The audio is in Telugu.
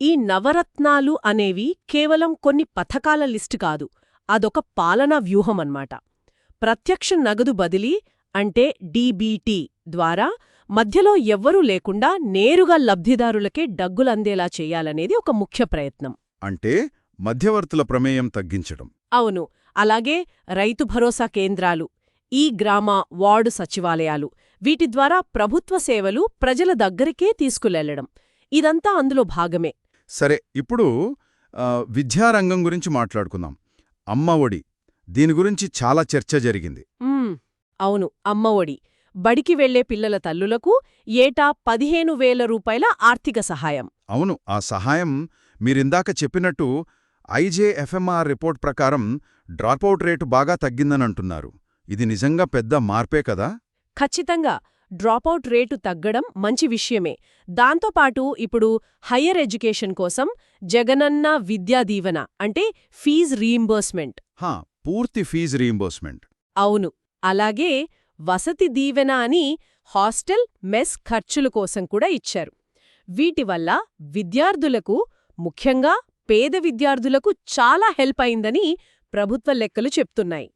ఈ నవరత్నాలు అనేవి కేవలం కొన్ని పథకాల లిస్టు కాదు అదొక పాలనా వ్యూహమన్నమాట ప్రత్యక్ష నగదు బదిలీ అంటే డీబీటీ ద్వారా మధ్యలో ఎవ్వరూ లేకుండా నేరుగా లబ్ధిదారులకే డగ్గులందేలా చేయాలనేది ఒక ముఖ్య ప్రయత్నం. అంటే మధ్యవర్తుల ప్రమేయం తగ్గించడం. అవును అలాగే రైతు భరోసా కేంద్రాలు ఈ గ్రామ వార్డు సచివాలయాలు వీటి ద్వారా ప్రభుత్వ సేవలు ప్రజల దగ్గరికే తీసుకువెళ్ళడం ఇదంతా అందులో భాగమే. సరే ఇప్పుడు విద్యారంగం గురించి మాట్లాడుకుందాం. అమ్మ ఒడి దీని గురించి చాలా చర్చ జరిగింది. అవును అమ్మఒడి బడికి వెళ్ళే పిల్లల తల్లులకు ఏటా పదిహేను వేల రూపాయల ఆర్థిక సహాయం. అవును ఆ సహాయం మీరిందాక చెప్పినట్టు ఐజేఎఫ్ఎంఆర్ రిపోర్ట్ ప్రకారం డ్రాపౌట్ రేటు బాగా తగ్గిందనంటున్నారు. ఇది నిజంగా పెద్ద మార్పే కదా? ఖచ్చితంగా. డ్రాపౌట్ రేటు తగ్గడం మంచి విషయమే. దాంతోపాటు ఇప్పుడు హయ్యర్ ఎడ్యుకేషన్ కోసం జగనన్న విద్యా దీవెన అంటే ఫీజ్ రీయింబర్స్మెంట్. పూర్తి ఫీజు రీయింబర్స్మెంట్. అవును. అలాగే వసతి దీవెన అని హాస్టల్ మెస్ ఖర్చుల కోసం కూడా ఇచ్చారు. వీటి వల్ల విద్యార్థులకు ముఖ్యంగా పేద విద్యార్థులకు చాలా హెల్ప్ అయిందని ప్రభుత్వ లెక్కలు చెప్తున్నాయి.